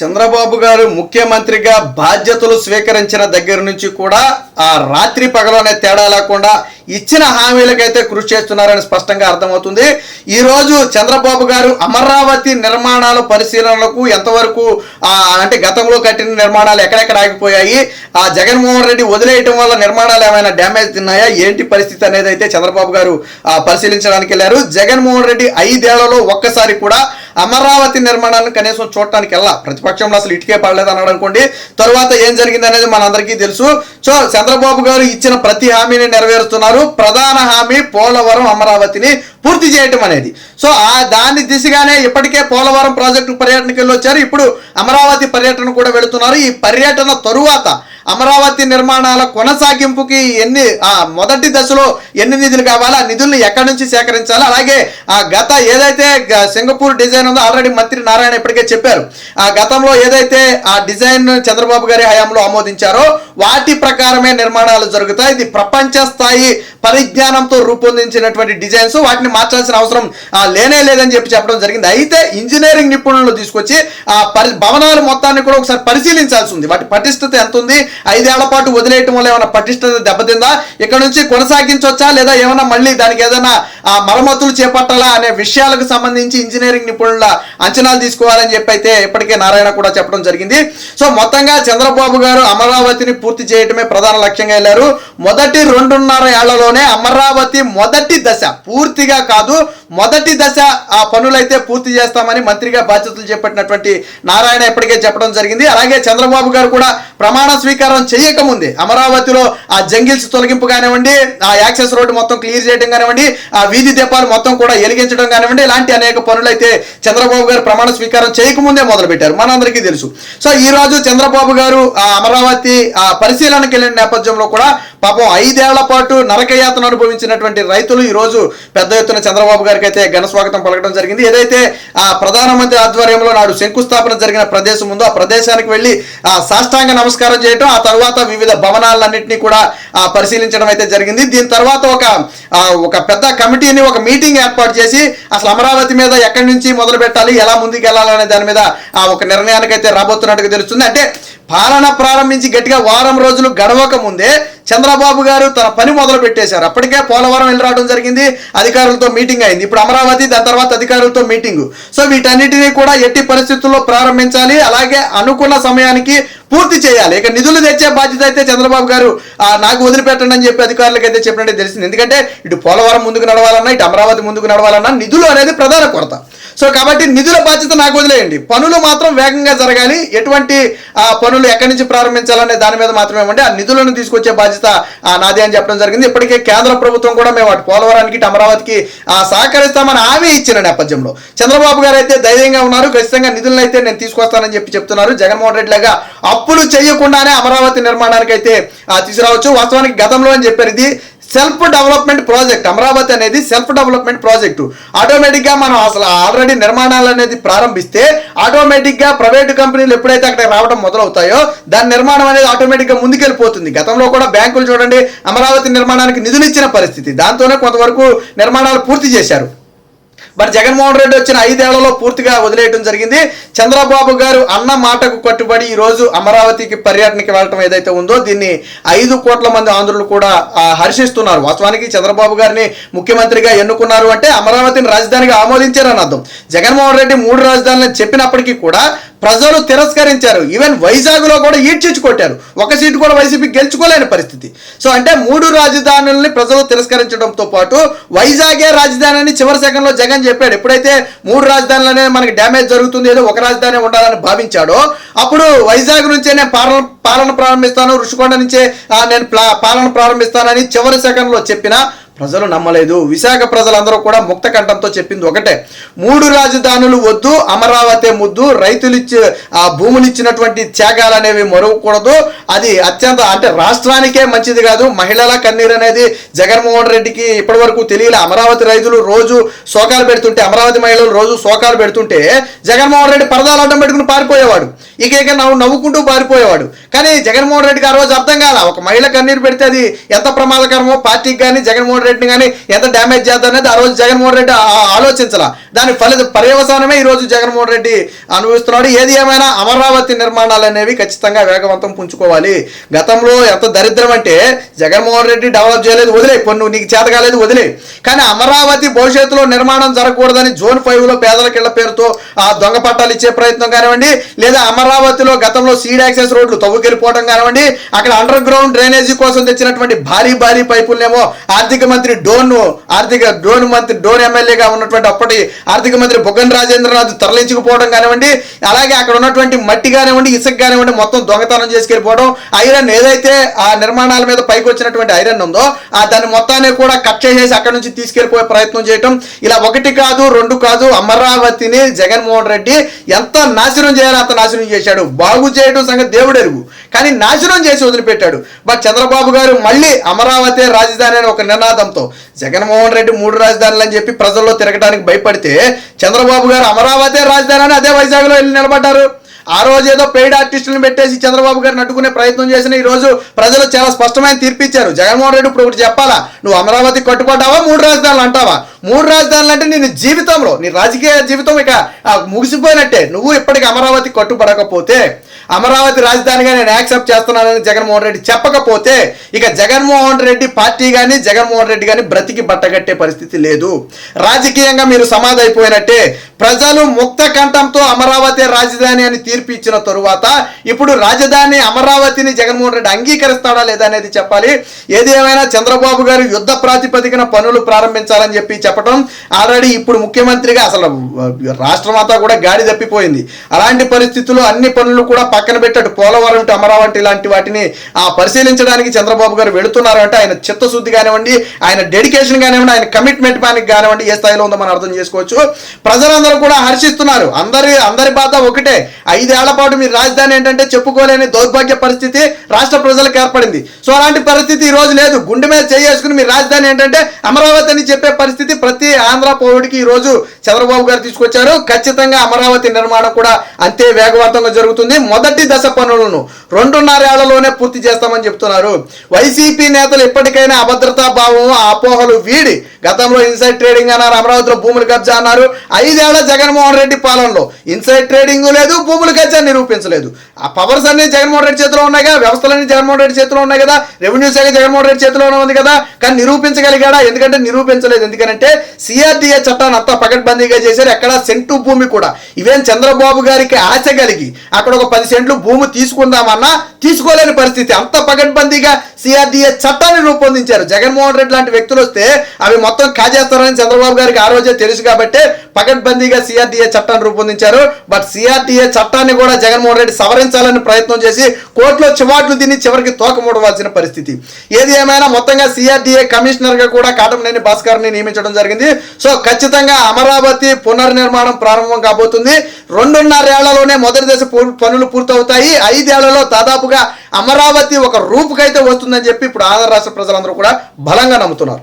చంద్రబాబు గారు ముఖ్యమంత్రిగా బాధ్యతలు స్వీకరించిన దగ్గర నుంచి కూడా ఆ రాత్రి పగలనే తేడా లేకుండా ఇచ్చిన హామీలకైతే కృషి చేస్తున్నారని స్పష్టంగా అర్థమవుతుంది. ఈరోజు చంద్రబాబు గారు అమరావతి నిర్మాణాల పరిశీలనలకు ఎంతవరకు అంటే గతంలో కట్టిన నిర్మాణాలు ఎక్కడెక్కడ ఆగిపోయాయి ఆ జగన్మోహన్ రెడ్డి వదిలేయటం వల్ల నిర్మాణాలు ఏమైనా డ్యామేజ్ తిన్నాయా ఏంటి పరిస్థితి అనేది అయితే చంద్రబాబు గారు ఆ, పరిశీలించడానికి వెళ్ళారు. జగన్మోహన్ రెడ్డి ఐదేళ్ళలో ఒక్కసారి కూడా అమరావతి నిర్మాణాలను కనీసం చూడటానికి వెళ్ళా ప్రతిపక్షంలో అసలు ఇటుకే పడలేదు అన్నాడు అనుకోండి. తరువాత ఏం జరిగింది అనేది మనందరికీ తెలుసు. సో చంద్రబాబు గారు ఇచ్చిన ప్రతి హామీని నెరవేరుస్తున్నారు. ప్రధాన హామీ పోలవరం అమరావతిని పూర్తి చేయటం అనేది. సో ఆ దాని దిశగానే ఇప్పటికే పోలవరం ప్రాజెక్టు పర్యటనకి వెళ్ళి వచ్చారు ఇప్పుడు అమరావతి పర్యటన కూడా వెళుతున్నారు. ఈ పర్యటన తరువాత అమరావతి నిర్మాణాల కొనసాగింపుకి ఎన్ని ఆ మొదటి దశలో ఎన్ని నిధులు కావాలో ఆ నిధుల్ని ఎక్కడి నుంచి సేకరించాలి? అలాగే ఆ గత ఏదైతే సింగపూర్ డిజైన్ ఉందో ఆల్రెడీ మంత్రి నారాయణ ఇప్పటికే చెప్పారు. ఆ గతంలో ఏదైతే ఆ డిజైన్ చంద్రబాబు గారి హయాంలో ఆమోదించారో వాటి ప్రకారమే నిర్మాణాలు జరుగుతాయి. ఇది ప్రపంచ స్థాయి పరిజ్ఞానంతో రూపొందించినటువంటి డిజైన్స్. వాటిని మార్చాల్సిన అవసరం లేనే లేదని చెప్పి చెప్పడం జరిగింది. అయితే ఇంజనీరింగ్ నిపుణులను తీసుకొచ్చి ఆ పరి భవనాలు మొత్తాన్ని కూడా ఒకసారి పరిశీలించాల్సి ఉంది. వాటి పటిష్టత ఎంత ఉంది ఐదేళ్ళ పాటు వదిలేయటం వల్ల ఏమైనా పటిష్టత దెబ్బతిందా? ఇక్కడ నుంచి కొనసాగించవచ్చా లేదా ఏమైనా మళ్ళీ దానికి ఏదైనా మరమ్మతులు చేపట్టాలా అనే విషయాలకు సంబంధించి ఇంజనీరింగ్ నిపుణుల అంచనాలు తీసుకోవాలని చెప్పి అయితే ఇప్పటికే నారాయణ కూడా చెప్పడం జరిగింది. సో మొత్తంగా చంద్రబాబు గారు అమరావతిని పూర్తి చేయటమే ప్రధాన లక్ష్యంగా వెళ్ళారు. మొదటి రెండున్నర ఏళ్ళలోనే అమరావతి మొదటి దశ పూర్తిగా కాదు మొదటి దశ ఆ పనులైతే పూర్తి చేస్తామని మంత్రిగా బాధ్యతలు చేపట్టినటువంటి నారాయణ ఇప్పటికే చెప్పడం జరిగింది. అలాగే చంద్రబాబు గారు కూడా ప్రమాణ స్వీకారం చేయకముందే అమరావతిలో ఆ జంగిల్స్ తొలగింపు కానివ్వండి ఆ యాక్సెస్ రోడ్డు మొత్తం క్లియర్ చేయడం కానివ్వండి ఆ వీధి దీపాలు మొత్తం కూడా వెలిగించడం కానివ్వండి ఇలాంటి అనేక పనులైతే చంద్రబాబు గారు ప్రమాణ స్వీకారం చేయకముందే మొదలు పెట్టారు మనందరికీ తెలుసు. సో ఈ రోజు చంద్రబాబు గారు ఆ అమరావతి ఆ పరిశీలనకి వెళ్ళిన నేపథ్యంలో కూడా పాపం ఐదేళ్ళ పాటు నరకయాతన అనుభవించినటువంటి రైతులు ఈరోజు పెద్ద ఎత్తున చంద్రబాబు గారికి అయితే ఘన స్వాగతం పలకడం జరిగింది. ఏదైతే ఆ ప్రధానమంత్రి ఆధ్వర్యంలో నాడు శంకుస్థాపన జరిగిన ప్రదేశం ఉందో ఆ ప్రదేశానికి వెళ్ళి ఆ సాష్టాంగ నమస్కారం చేయటం ఆ తర్వాత వివిధ భవనాలన్నింటినీ కూడా ఆ పరిశీలించడం అయితే జరిగింది. దీని తర్వాత ఒక ఒక పెద్ద కమిటీని ఒక మీటింగ్ ఏర్పాటు చేసి అసలు అమరావతి మీద ఎక్కడి నుంచి మొదలు పెట్టాలి ఎలా ముందుకు వెళ్ళాలనే దాని మీద ఆ ఒక నిర్ణయానికి అయితే రాబోతున్నట్టుగా తెలుస్తుంది. అంటే పాలన ప్రారంభించి గట్టిగా వారం రోజులు గడవక ముందే చంద్రబాబు గారు తన పని మొదలు పెట్టేశారు అప్పటికే పోలవరం వెళ్ళి రావడం జరిగింది. అధికారులతో మీటింగ్ అయింది. ఇప్పుడు అమరావతి దాని తర్వాత అధికారులతో మీటింగ్. సో వీటన్నిటినీ కూడా ఎట్టి పరిస్థితుల్లో ప్రారంభించాలి. అలాగే అనుకున్న సమయానికి పూర్తి చేయాలి. ఇక నిధులు తెచ్చే బాధ్యత అయితే చంద్రబాబు గారు నాకు వదిలిపెట్టండి అని చెప్పి అధికారులకు అయితే చెప్పినట్టే తెలిసింది. ఎందుకంటే ఇటు పోలవరం ముందుకు నడవాలన్నా ఇటు అమరావతి ముందుకు నడవాలన్నా నిధులు అనేది ప్రధాన కొరత. సో కాబట్టి నిధుల బాధ్యత నాకు వదిలేయండి. పనులు మాత్రం వేగంగా జరగాలి. ఎటువంటి ఆ, పనులు ఎక్కడి నుంచి ప్రారంభించాలనే దాని మీద మాత్రమే ఉండి ఆ నిధులను తీసుకొచ్చే బాధ్యత ఆ, నాదే అని చెప్పడం జరిగింది. ఇప్పటికే కేంద్ర ప్రభుత్వం కూడా మేము అటు పోలవరానికి అమరావతికి ఆ, సహకరిస్తామని హామీ ఇచ్చిన నేపథ్యంలో. చంద్రబాబు గారు అయితే ధైర్యంగా ఉన్నారు. ఖచ్చితంగా నిధులను అయితే నేను తీసుకొస్తానని చెప్పి చెప్తున్నారు. జగన్మోహన్ రెడ్డి లాగా అప్పులు చేయకుండానే అమరావతి నిర్మాణానికి అయితే తీసుకురావచ్చు. వాస్తవానికి గతంలో అని చెప్పారు ఇది. సెల్ఫ్ డెవలప్మెంట్ ప్రాజెక్ట్ అమరావతి అనేది సెల్ఫ్ డెవలప్మెంట్ ప్రాజెక్టు. ఆటోమేటిక్గా మనం అసలు ఆల్రెడీ నిర్మాణాలు అనేది ప్రారంభిస్తే ఆటోమేటిక్గా ప్రైవేటు కంపెనీలు ఎప్పుడైతే అక్కడ రావడం మొదలవుతాయో దాని నిర్మాణం అనేది ఆటోమేటిక్గా ముందుకెళ్ళిపోతుంది. గతంలో కూడా బ్యాంకులు చూడండి అమరావతి నిర్మాణానికి నిధులు ఇచ్చిన పరిస్థితి. దాంతోనే కొంతవరకు నిర్మాణాలు పూర్తి చేశారు. మరి జగన్మోహన్ రెడ్డి వచ్చిన ఐదేళ్ళలో పూర్తిగా వదిలేయడం జరిగింది. చంద్రబాబు గారు అన్న మాటకు కట్టుబడి ఈ రోజు అమరావతికి పర్యటనకి వెళ్ళటం ఏదైతే ఉందో దీన్ని ఐదు కోట్ల మంది ఆంధ్రులు కూడా హర్షిస్తున్నారు. వాస్తవానికి చంద్రబాబు గారిని ముఖ్యమంత్రిగా ఎన్నుకున్నారు అంటే అమరావతిని రాజధానిగా ఆమోదించారని అర్థం. జగన్మోహన్ రెడ్డి మూడు రాజధానులను చెప్పినప్పటికీ కూడా ప్రజలు తిరస్కరించారు. ఈవెన్ వైజాగ్లో కూడా ఈడ్చిచ్చు కొట్టారు. ఒక సీటు కూడా వైసీపీ గెలుచుకోలేని పరిస్థితి. సో అంటే మూడు రాజధానుల్ని ప్రజలు తిరస్కరించడంతో పాటు వైజాగే రాజధాని అని చివరి సెకండ్లో జగన్ చెప్పాడు. ఎప్పుడైతే మూడు రాజధానులనే మనకి డ్యామేజ్ జరుగుతుంది ఏదో ఒక రాజధాని ఉండాలని భావించాడో అప్పుడు వైజాగ్ నుంచే నేను పాలన పాలన ప్రారంభిస్తాను ఋషికొండ నుంచే నేను ప్లా- పాలన ప్రారంభిస్తానని చివరి సెకండ్లో చెప్పిన ప్రజలు నమ్మలేదు. విశాఖ ప్రజలందరూ కూడా ముక్త కంఠంతో చెప్పింది ఒకటే. మూడు రాజధానులు వద్దు అమరావతి ముద్దు రైతులు ఆ భూములు ఇచ్చినటువంటి త్యాగాలు అనేవి మరవకూడదు. అది అత్యంత అంటే రాష్ట్రానికే మంచిది కాదు. మహిళల కన్నీరు అనేది జగన్మోహన్ రెడ్డికి ఇప్పటివరకు తెలియలే. అమరావతి రైతులు రోజు శోకాలు పెడుతుంటే అమరావతి మహిళలు రోజు శోకాలు పెడుతుంటే జగన్మోహన్ రెడ్డి పరదాలు అడ్డం పెట్టుకుని పారిపోయేవాడు. ఇక ఇక నవ్వు నవ్వుకుంటూ పారిపోయేవాడు. కానీ జగన్మోహన్ రెడ్డికి ఆ రోజు అర్థం కాల. ఒక మహిళ కన్నీరు పెడితే అది ఎంత ప్రమాదకరమో పార్టీకి కానీ జగన్మోహన్ రెడ్డి రెడ్డిని కానీ ఎంత డ్యామేజ్ చేద్దాం అనేది ఆ రోజు జగన్మోహన్ రెడ్డి ఆ- ఆలోచించాల. దాని ఫలిత పర్యవసానమే ఈ రోజు జగన్మోహన్ రెడ్డి అనుభవిస్తున్నాడు. ఏది ఏమైనా అమరావతి నిర్మాణాలు అనేవి ఖచ్చితంగా వేగవంతం పుంజుకోవాలి. గతంలో ఎంత దరిద్రం అంటే జగన్మోహన్ రెడ్డి డెవలప్ చేయలేదు వదిలే. కొన్ని నీకు చేత కాలేదు వదిలే. కానీ అమరావతి భవిష్యత్తులో నిర్మాణం జరగకూడదని జోన్ ఫైవ్లో పేదలకు ఇళ్ళ పేరుతో ఆ దొంగ పట్టాలు ఇచ్చే ప్రయత్నం కానివ్వండి లేదా అమరావతిలో గతంలో సీడ్ యాక్సెస్ రోడ్లు తవ్వుకెళ్ళిపోవడం కానివ్వండి అక్కడ అండర్ గ్రౌండ్ డ్రైనేజీ కోసం తెచ్చినటువంటి భారీ భారీ పైపులనేమో ఆర్థిక మంత్రి డోన్ ఆర్థిక డోన్ మంత్రి డోన్ ఎమ్మెల్యేగా ఉన్నటువంటి అప్పటి ఆర్థిక మంత్రి బుగ్గన రాజేంద్రనాథ్ తరలించుకుపోవడం కానివ్వండి అలాగే అక్కడ ఉన్నటువంటి మట్టి కానివ్వండి ఇసుక కానివ్వండి మొత్తం దొంగతనం చేసుకెళ్ళిపోవడం ఐరన్ ఏదైతే ఆ నిర్మాణాల మీద పైకి వచ్చినటువంటి ఐరన్ ఉందో ఆ దాన్ని మొత్తాన్ని కూడా కట్ చేసేసి అక్కడ నుంచి తీసుకెళ్ళిపోయే ప్రయత్నం చేయటం ఇలా ఒకటి కాదు రెండు కాదు అమరావతిని జగన్మోహన్ రెడ్డి ఎంత నాశనం చేయాలో అంత నాశనం చేశాడు. బాగు చేయడం సంగతి దేవుడెరుగు. కానీ నాశనం చేసి వదిలిపెట్టాడు. బట్ చంద్రబాబు గారు మళ్ళీ అమరావతి రాజధాని అనే ఒక నినాదంతో జగన్మోహన్ రెడ్డి మూడు రాజధానులు అని చెప్పి ప్రజల్లో తిరగడానికి భయపడితే చంద్రబాబు గారు అమరావతి రాజధాని అని అదే వైజాగ్లో వెళ్ళి నిలబడ్డారు. ఆ రోజు ఏదో పెయిడ్ ఆర్టిస్టులను పెట్టేసి చంద్రబాబు గారిని అడ్డుకునే ప్రయత్నం చేసిన ఈ రోజు ప్రజలు చాలా స్పష్టమైన తీర్పు ఇచ్చారు జగన్మోహన్ రెడ్డి ఇప్పుడు ఒకటి చెప్పాలా? నువ్వు అమరావతి కట్టుబడ్డావా? మూడు రాజధానులు అంటావా? మూడు రాజధానులు అంటే నీ జీవితంలో నీ రాజకీయ జీవితం ఇక ముగిసిపోయినట్టే. నువ్వు ఇప్పటికి అమరావతి కట్టుబడకపోతే అమరావతి రాజధానిగా నేను యాక్సెప్ట్ చేస్తున్నానని జగన్మోహన్ రెడ్డి చెప్పకపోతే ఇక జగన్మోహన్ రెడ్డి పార్టీ కానీ జగన్మోహన్ రెడ్డి కానీ బ్రతికి బట్టగట్టే పరిస్థితి లేదు. రాజకీయంగా మీరు సమాధైపోయినట్టే అయిపోయినట్టే ప్రజలు ముక్త కంఠంతో అమరావతి రాజధాని అని తీర్పు ఇచ్చిన తరువాత ఇప్పుడు రాజధాని అమరావతిని జగన్మోహన్ రెడ్డి అంగీకరిస్తాడా లేదా అనేది చెప్పాలి. ఏది ఏమైనా చంద్రబాబు గారు యుద్ధ ప్రాతిపదికన పనులు ప్రారంభించాలని చెప్పి చెప్పడం ఆల్రెడీ ఇప్పుడు ముఖ్యమంత్రిగా అసలు రాష్ట్రం అంతా కూడా గాడి తప్పిపోయింది. అలాంటి పరిస్థితుల్లో అన్ని పనులు కూడా పక్కన పెట్టాడు పోలవరం అమరావతి లాంటి వాటిని ఆ పరిశీలించడానికి చంద్రబాబు గారు వెళుతున్నారు అంటే ఆయన చిత్తశుద్ధి కానివ్వండి ఆయన డెడికేషన్ కానివ్వండి ఆయన కమిట్మెంట్ పానికి కానివ్వండి ఏ స్థాయిలో ఉందో మనం అర్థం చేసుకోవచ్చు. ప్రజలందరూ కూడా హర్షిస్తున్నారు. అందరి అందరి బాధ ఒకటే. ఐదేళ్ళ పాటు మీ రాజధాని ఏంటంటే చెప్పుకోలేని దౌర్భాగ్య పరిస్థితి రాష్ట్ర ప్రజలకు ఏర్పడింది. సో అలాంటి పరిస్థితి ఈ రోజు లేదు. గుండె మీద చేసుకుని మీ రాజధాని ఏంటంటే అమరావతి అని చెప్పే పరిస్థితి ప్రతి ఆంధ్ర పౌరుడికి ఈ రోజు చంద్రబాబు గారు తీసుకొచ్చారు. ఖచ్చితంగా అమరావతి నిర్మాణం కూడా అంతే వేగవంతంగా జరుగుతుంది. మొదటి దశ పనులను రెండున్నరేళ్ళలోనే పూర్తి చేస్తామని చెప్తున్నారు. వైసీపీ నేతలు ఇప్పటికైనా అభద్రతా భావం అపోహలు వీడి గతంలో ఇన్సైడ్ ట్రేడింగ్ అన్నారు అమరావతిలో భూములు కబ్జా అన్నారు. ఐదేళ్ళ జగన్మోహన్ రెడ్డి పాలనలో ఇన్సైడ్ ట్రేడింగ్ లేదు భూములు కబ్జా నిరూపించలేదు. ఆ పవర్స్ అన్ని జగన్మోహన్ రెడ్డి చేతిలో ఉన్నాయి కదా వ్యవస్థలన్నీ జగన్మోహన్ రెడ్డి చేతిలో ఉన్నాయి కదా రెవెన్యూ శాఖ జగన్మోహన్ రెడ్డి చేతిలోనే ఉంది కదా కానీ నిరూపించగలిగాడా? ఎందుకంటే నిరూపించలేదు. ఎందుకంటే సిఆర్డీఏ చట్టాన్ని అంతా పకడ్బందీగా చేశారు. ఎక్కడ సెంటు భూమి కూడా. ఇవేం చంద్రబాబు గారికి ఆశ కలిగి అక్కడ ఒక పది సెంట్లు భూమి తీసుకుందామన్నా తీసుకోలేని పరిస్థితి. అంత పకడ్బందీగా సిఆర్డీఏ చట్టాన్ని రూపొందించారు. జగన్మోహన్ రెడ్డి లాంటి వ్యక్తులు వస్తే అవి మొత్తం కాజేస్తారని చంద్రబాబు గారికి ఆ రోజే తెలుసు కాబట్టి పకడ్బందీగా సిఆర్డీఏ చట్టాన్ని రూపొందించారు. బట్ సిఆర్డీఏ చట్టాన్ని కూడా జగన్మోహన్ రెడ్డి సవరించాలని ప్రయత్నం చేసి కోర్టులో చివాట్లు తిని చివరికి తోకముడవలసిన పరిస్థితి. ఏది ఏమైనా మొత్తంగా సిఆర్డీఏ కమిషనర్గా కూడా కాటమనేని భాస్కర్ని నియమించడం జరిగింది. సో ఖచ్చితంగా అమరావతి పునర్నిర్మాణం ప్రారంభం కాబోతుంది. రెండున్నరేళ్ళలోనే మొదటి దశ పనులు పూర్తవుతాయి. ఐదేళ్ళలో దాదాపుగా అమరావతి ఒక రూపుకైతే వస్తుందని చెప్పి ఇప్పుడు ఆంధ్ర రాష్ట్ర ప్రజలందరూ కూడా బలంగా నమ్ముతున్నారు.